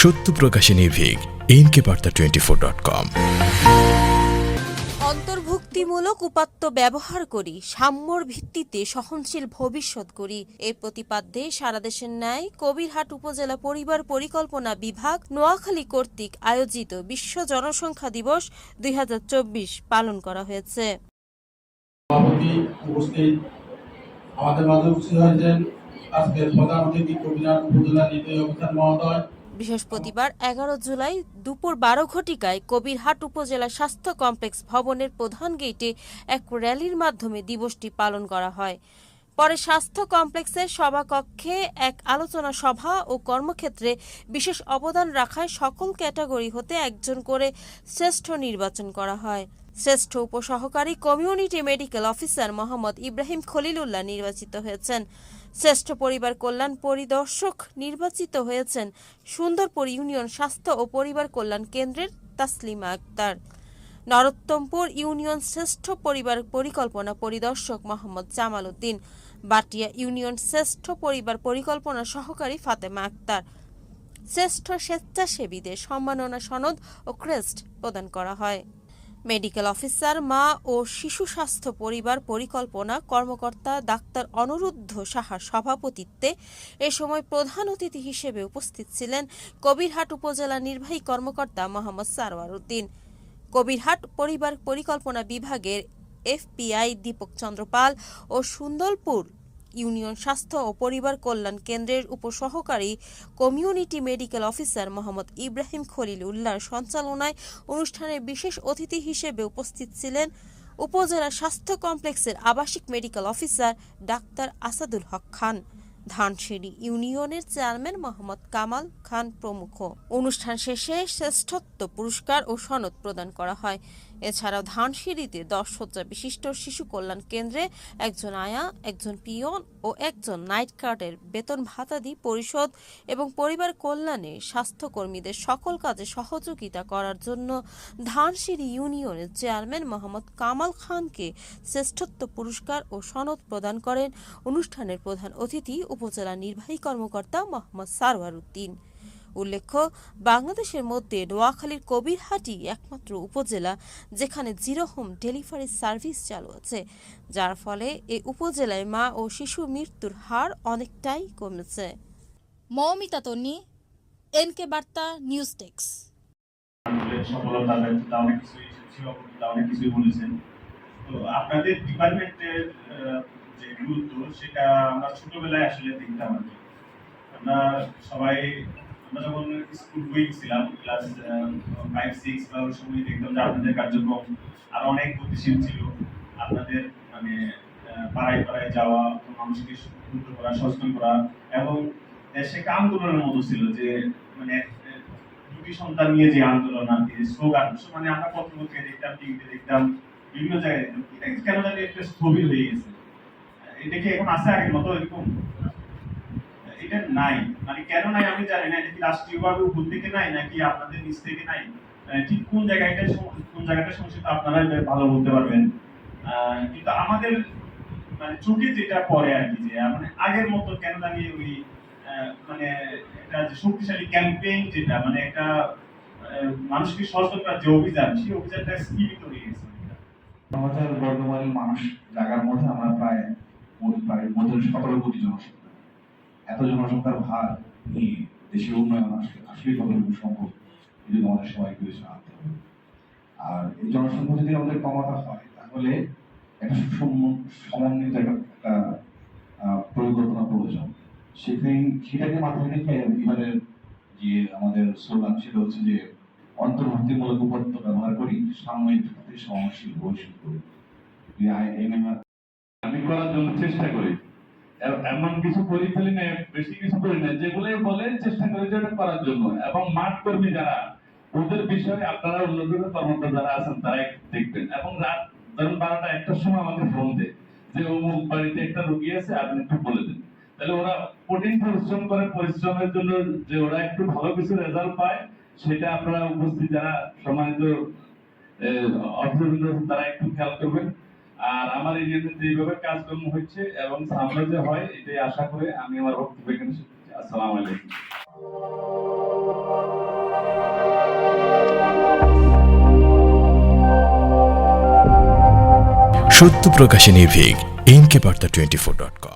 সত্য প্রকাশে নির্ভীক NK Barta twenty four dot com অন্তর্ভুক্তিমূলক উপাত্ত ব্যবহার করি সাম্যর ভিত্তিতে সহনশীল ভবিষ্যৎ গড়ি এই প্রতিপাদ্যে সারা দেশের ন্যায় কবিরহাট উপজেলা পরিবার পরিকল্পনা বিভাগ নোয়াখালী কর্তৃক আয়োজিত বিশ্ব জনসংখ্যা দিবস দুই হাজার চব্বিশ পালন করা হয়েছে। উপস্থিত। আমাদের মাঝে উপস্থিত হয়েছেন আজকের প্রধান অতিথি কবিরাট উপজেলা নির্বাহী অফিসার মহোদয়। বৃহস্পতিবার এগারো জুলাই দুপুর বারো ঘটিকায় কবিরহাট উপজেলা স্বাস্থ্য কমপ্লেক্স ভবনের প্রধান গেটে এক র্যালির মাধ্যমে দিবসটি পালন করা হয়। পরে স্বাস্থ্য কমপ্লেক্সের সভাকক্ষে এক আলোচনা সভা ও কর্মক্ষেত্রে বিশেষ অবদান রাখায় সকল ক্যাটাগরি হতে একজন করে শ্রেষ্ঠ নির্বাচন করা হয়। শ্রেষ্ঠ উপসহকারী community medical officer Mohammad Ibrahim Khalilullah নির্বাচিত হয়েছেন। শ্রেষ্ঠ পরিবার কল্যাণ পরিদর্শক নির্বাচিত হয়েছেন সুন্দরপুর ইউনিয়ন স্বাস্থ্য ও পরিবার কল্যাণ কেন্দ্রের তাসলিমা আক্তার। নরোত্তমপুর ইউনিয়ন শ্রেষ্ঠ পরিবার পরিকল্পনা পরিদর্শক মোহাম্মদ জামাল উদ্দিন। বাটিয়া ইউনিয়ন শ্রেষ্ঠ পরিবার পরিকল্পনা সহকারী ফাতেমা আক্তার। শ্রেষ্ঠ স্বেচ্ছাসেবীদের সম্মাননা সনদ ও ক্রেস্ট প্রদান করা হয়। মেডিকেল অফিসার, মা ও শিশু স্বাস্থ্য পরিবার পরিকল্পনা কর্মকর্তা ডাক্তার অনিরুদ্ধ সাহার সভাপতিত্বে এ সময় প্রধান অতিথি হিসেবে উপস্থিত ছিলেন কবিরহাট উপজেলা নির্বাহী কর্মকর্তা মোহাম্মদ সারওয়ার উদ্দিন কবিরহাট পরিবার পরিকল্পনা বিভাগের এফপিআই দীপক চন্দ্র পাল ও সুন্দরপুর ইউনিয়ন স্বাস্থ্য ও পরিবার কল্যাণ কেন্দ্রের উপসহকারী community medical officer Mohammad Ibrahim Khalil উল্লাহর সঞ্চালনায় অনুষ্ঠানে বিশেষ অতিথি হিসেবে উপস্থিত ছিলেন উপজেলা স্বাস্থ্য কমপ্লেক্সের আবাসিক medical officer doctor Asadul Haq Khan. Dhansiri ইউনিয়নের চেয়ারম্যান মোহাম্মদ কামাল খান প্রমুখ। অনুষ্ঠান শেষে শ্রেষ্ঠত্ব পুরস্কার ও সনদ প্রদান করা হয়। এছাড়াও ধানসিঁড়িতে দশ শয্যা বিশিষ্ট শিশু কল্যাণ কেন্দ্রে একজন আয়া, একজন পিয়ন ও একজন নাইট গার্ডের বেতন ভাতাদি পরিশোধ এবং পরিবার কল্যাণে স্বাস্থ্যকর্মীদের সকল কাজে সহযোগিতা করার জন্য ধানসিঁড়ি ইউনিয়নের চেয়ারম্যান মোহাম্মদ কামাল খানকে শ্রেষ্ঠত্ব পুরস্কার ও সনদ প্রদান করেন। অনুষ্ঠানের প্রধান অতিথি উপজেলা নির্বাহী কর্মকর্তা মোহাম্মদ সারওয়ার উদ্দিন। উল্লেখ্য বাংলাদেশের মধ্যে নোয়াখালীর কবিরহাটি একমাত্র উপজেলা যেখানে জিরো হোম ডেলিভারি সার্ভিস চালু আছে। যার ফলে এই উপজেলায় মা ও শিশু মৃত্যুর হার অনেকটাই কমেছে। Moumita Tanni NK Barta news desk. সফলতা ব্যর্থতা অনেক কিছুই সীমাবদ্ধতা অনেক কিছুই বলেছেন। তো আপনাদের ডিপার্টমেন্টের যে গুরুত্ব সেটা আমরা ছোটবেলায় আসলে দেখতাম আর কি। আমরা সবাই আমরা যখন স্কুল বই ছিলাম ক্লাস ফাইভ সিক্স বা ওই সময় দেখতাম যে আপনাদের কার্যক্রম আরও অনেক গতিশীল ছিল। আপনাদের মানে পাড়ায় পাড়ায় যাওয়া, মানুষকে উদ্বুদ্ধ করা, সচেতন করা এবং দেশে আন্দোলনের মতো ছিল যে মানে দুটি সন্তান নিয়ে যে আন্দোলন আর কি স্লোগান মানে আমরা পত্রপত্রিকায় দেখতাম টিভিতে দেখতাম, বিভিন্ন জায়গায় দেখতাম। কেন জানি একটা স্থবির হয়ে গেছে। এটা কি এখন আছে আগের মতো এরকম? এটা নাই। মানে কেন নাই আমি জানি না, এটা কি রাষ্ট্রীয়ভাবে উপর থেকে নাই নাকি আপনাদের নিচ থেকে নাই? ঠিক কোন জায়গাটা কোন জায়গাটা সমস্যা আপনারা ভালো বলতে পারবেন। কিন্তু আমাদের মানে চোখে যেটা পড়ে আর কি যে মানে আগের মতো কেন জানি ওই মানে একটা শক্তিশালী ক্যাম্পেইন যেটা মানে একটা মানুষকে সচেতন করার যে অভিযান, সেই অভিযানটা স্থগিত হয়ে গেছে। আমাদের বর্ধমানের মানুষ জায়গার মধ্যে আমরা প্রায় প্রায় মধ্যে সতেরো কোটি জনসংখ্যা এত জনসংখ্যার ভার নিয়ে দেশের উন্নয়ন আসলে আসলে কতটুকু সম্ভব, এই জন্য আমাদের সবাইকে বেশি আনতে হবে। আর এই জনসংখ্যা যদি আমাদের কমাতে হয়, তাহলে একটা সমন্বিত একটা পরিকল্পনা প্রয়োজন। সেখানে সেটাকে মাথায় রেখে এবারের যে আমাদের স্লোগান সেটা হচ্ছে যে অন্তর্ভুক্তিমূলক উপাত্ত ব্যবহার করি সাময়িক সহনশীল ভবিষ্যৎ করি। আমি করার জন্য চেষ্টা করি। এমন কিছু করি ফেলি না বেশি কিছু করি না যেগুলোই বলে চেষ্টা করি যে ওটা করার জন্য। এবং মাঠ কর্মী যারা, ওদের বিষয়ে আপনারা অন্যদের কর্মকর্তা যারা আছেন তারা দেখবেন। এবং রাত ধরুন বারোটা, একটার সময় আমাকে ফোন দেয় যে, অমুক বাড়িতে একটা রোগী আছে, আপনি একটু বলে দেন। তাহলে ওরা কঠিন পরিশ্রম করে, পরিশ্রমের জন্য যে ওরা একটু ভালো কিছু রেজাল্ট পায়, সেটা আপনারা উপস্থিত যারা সম্মানিত অফিসার তারা একটু খেয়াল করবেন। আর আমার এই যেভাবে কাজকর্ম হচ্ছে এবং সামনে যে হয়, এটাই আশা করে আমি আমার বক্তব্য এখানে শেষ আসসালাম আলাইকুম। সত্য প্রকাশে নির্ভীক NK Barta twenty four dot com